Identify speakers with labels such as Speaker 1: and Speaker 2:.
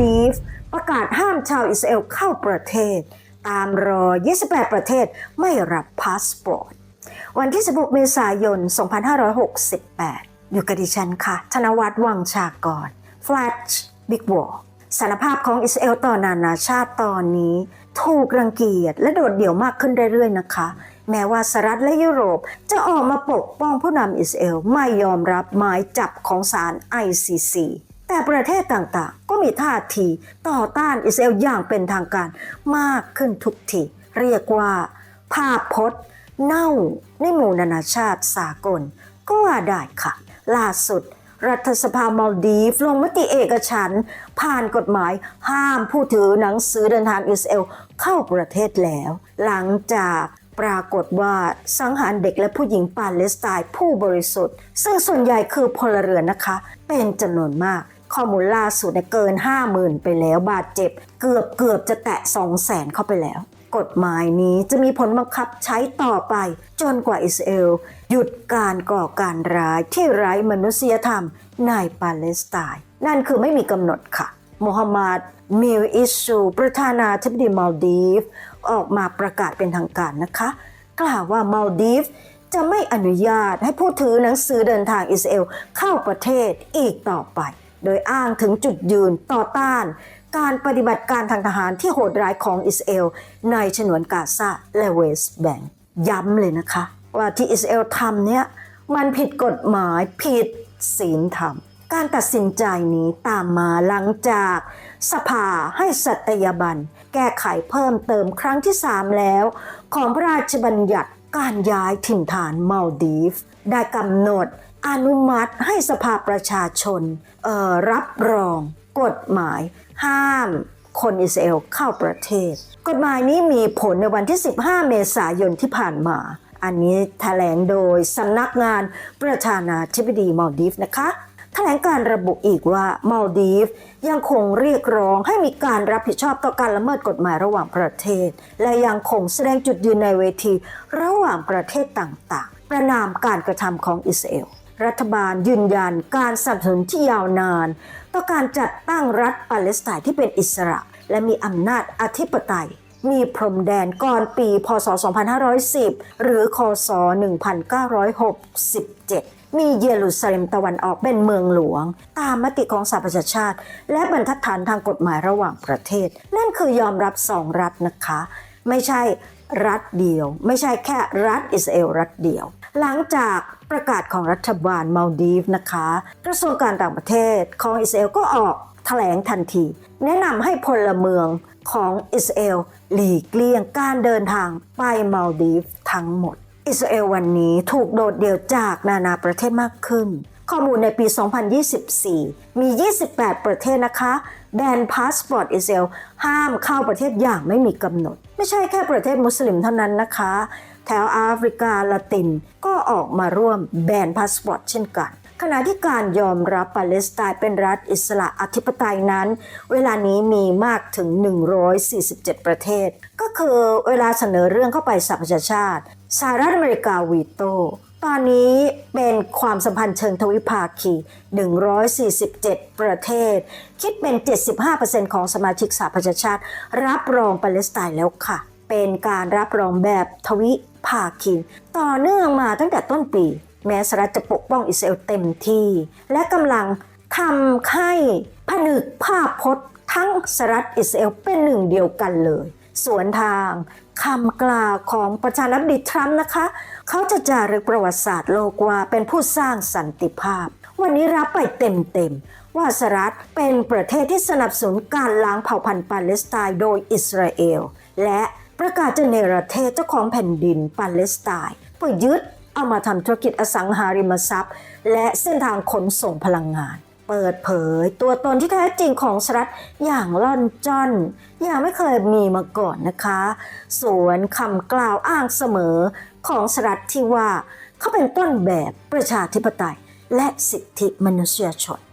Speaker 1: ดีฟประกาศห้ามชาวอิสราเอลเข้าประเทศ ตามรอ 28 ประเทศไม่รับพาสปอร์ต วันที่ 16 เมษายน 2568 อยู่กับดิฉันค่ะ ธนวัฒน์วังชากร Flash Big War สารภาพของอิสราเอลต่อนานาชาติตอนนี้ ถูกรังเกียจและโดดเดี่ยวมากขึ้นเรื่อยๆนะคะ แม้ว่าสหรัฐและยุโรปจะออกมาปกป้องผู้นำอิสราเอลไม่ยอมรับหมายจับของศาล ICC แต่ประเทศต่างๆ ก็มีท่าทีต่อต้านอิสราเอลอย่างเป็นทางการมากขึ้นทุกที เรียกว่า ภาพพจน์เน่าในหมู่นานาชาติสากล ก็ว่าได้ค่ะ ล่าสุด รัฐสภามาลดีฟลงมติเอกฉัน ผ่านกฎหมายห้ามผู้ถือหนังสือเดินทางอิสราเอลเข้าประเทศแล้ว หลังจากปรากฏว่าสังหารเด็กและผู้หญิงปาเลสไตน์ผู้บริสุทธิ์ ซึ่งส่วนใหญ่คือพลเรือนนะคะ เป็นจำนวนมาก ข้อมูลล่าสุดเนี่ยเกิน 50,000 ไปแล้วบาดเจ็บ เกือบเกือบจะแตะ 200,000 เข้าไปแล้ว กฎหมายนี้จะมีผลบังคับใช้ต่อไป จนกว่าอิสราเอลหยุดการก่อการร้ายที่ไร้มนุษยธรรมในปาเลสไตน์นั่นคือไม่มีกำหนดค่ะโมฮัมหมัดมิลอิสูประธานาธิบดีมาลดีฟ ออกมาประกาศเป็นทางการนะคะ กล่าวว่ามาลดีฟจะไม่อนุญาตให้ผู้ถือหนังสือเดินทางอิสราเอลเข้าประเทศอีกต่อไป โดยอ้างถึงจุดยืนต่อต้าน การปฏิบัติการทางทหารที่โหดร้ายของอิสราเอลในฉนวนกาซาและเวสต์แบงก์ย้ำเลยนะคะ ว่าที่อิสราเอลทำเนี่ยมันผิดกฎหมายผิดศีลธรรม การตัดสินใจนี้ตามมาหลังจากสภาให้สัตยาบัน แก้ไขเพิ่มเติมครั้งที่ 3 แล้ว ของพระราชบัญญัติการย้ายถิ่นฐานมาลดีฟ ได้กำหนด อนุมัติให้สภาประชาชนรับรองกฎหมาย ห้ามคนอิสราเอลเข้าประเทศ กฎหมายนี้มีผลในวันที่ 15 เมษายนที่ผ่านมา อันนี้แถลงโดยสำนักงานประธานาธิบดีมาลดีฟนะคะแถลงการระบุอีกว่ามาลดีฟยังคงเรียกร้องให้มีการรับผิดชอบต่อการละเมิดกฎหมายระหว่างประเทศ และยังคงแสดงจุดยืนในเวที ระหว่างประเทศต่างๆ ประนามการกระทำของอิสราเอล รัฐบาลยืนยันการสนับสนุนที่ยาวนาน ต่อการจัดตั้งรัฐปาเลสไตน์ที่เป็นอิสระ และมีอำนาจอธิปไตย มีพรมแดนก่อนปี พศ 2510 หรือ คศ 1967 มีเยรูซาเล็มตะวันออกเป็นเมืองหลวง ตามมติของสหประชาชาติ และบรรทัดฐานทางกฎหมายระหว่างประเทศ นั่นคือยอมรับสองรัฐนะคะ ไม่ใช่รัฐเดียว ไม่ใช่แค่รัฐอิสราเอลรัฐเดียว หลังจากประกาศของรัฐบาลมาลดีฟนะคะ กระทรวงการต่างประเทศของอิสราเอลก็ออกแถลงทันที แนะนำให้พลเมืองของอิสราเอลหลีกเลี่ยงการเดินทางไปมาลดีฟทั้งหมด อิสราเอลวันนี้ถูกโดดเดี่ยวจากนานาประเทศมากขึ้น ข้อมูลในปี 2024 มี 28 ประเทศนะคะแบนพาสปอร์ตอิสราเอลห้ามเข้าประเทศอย่างไม่มีกำหนด ไม่ใช่แค่ประเทศมุสลิมเท่านั้นนะคะ แถวแอฟริกาละตินก็ออกมาร่วมแบนพาสปอร์ตเช่นกันขณะที่การยอมรับปาเลสไตน์เป็นรัฐอิสระอธิปไตยนั้น เวลานี้มีมากถึง 147 ประเทศ ก็คือเวลาเสนอเรื่องเข้าไปสหประชาชาติสหรัฐอเมริกาวีโต ตอนนี้เป็นความสัมพันธ์เชิงทวิภาคี 147 ประเทศ คิดเป็น 75%ของสมาชิกสหประชาชาติ รับรองปาเลสไตน์แล้วค่ะ เป็นการรับรองแบบทวิภาคี ต่อเนื่องมาตั้งแต่ต้นปี แม้สหรัฐจะปกป้องอิสราเอลเต็มที่ และกำลังทำให้ผนึกภาพพจน์ทั้งสหรัฐอิสราเอลเป็นหนึ่งเดียวกันเลย สวนทาง คำกล่าวของประธานาธิบดีทรัมป์นะคะ เขาจะจารึกประวัติศาสตร์โลกว่าเป็นผู้สร้างสันติภาพ วันนี้รับไปเต็มๆ ว่าสหรัฐเป็นประเทศที่สนับสนุนการล้างเผ่าพันธุ์ปาเลสไตน์โดยอิสราเอล และประกาศจะเนรเทศเจ้าของแผ่นดินปาเลสไตน์เพื่อยึดเอามาทำธุรกิจอสังหาริมทรัพย์ และเส้นทางขนส่งพลังงาน เปิดเผย ตัวตนที่แท้จริงของสรัฐอย่างล่อนจ้อน อย่างไม่เคยมีมาก่อนนะคะ สวนคำกล่าวอ้างเสมอของสรัฐที่ว่าเขาเป็นต้นแบบประชาธิปไตยและสิทธิมนุษยชน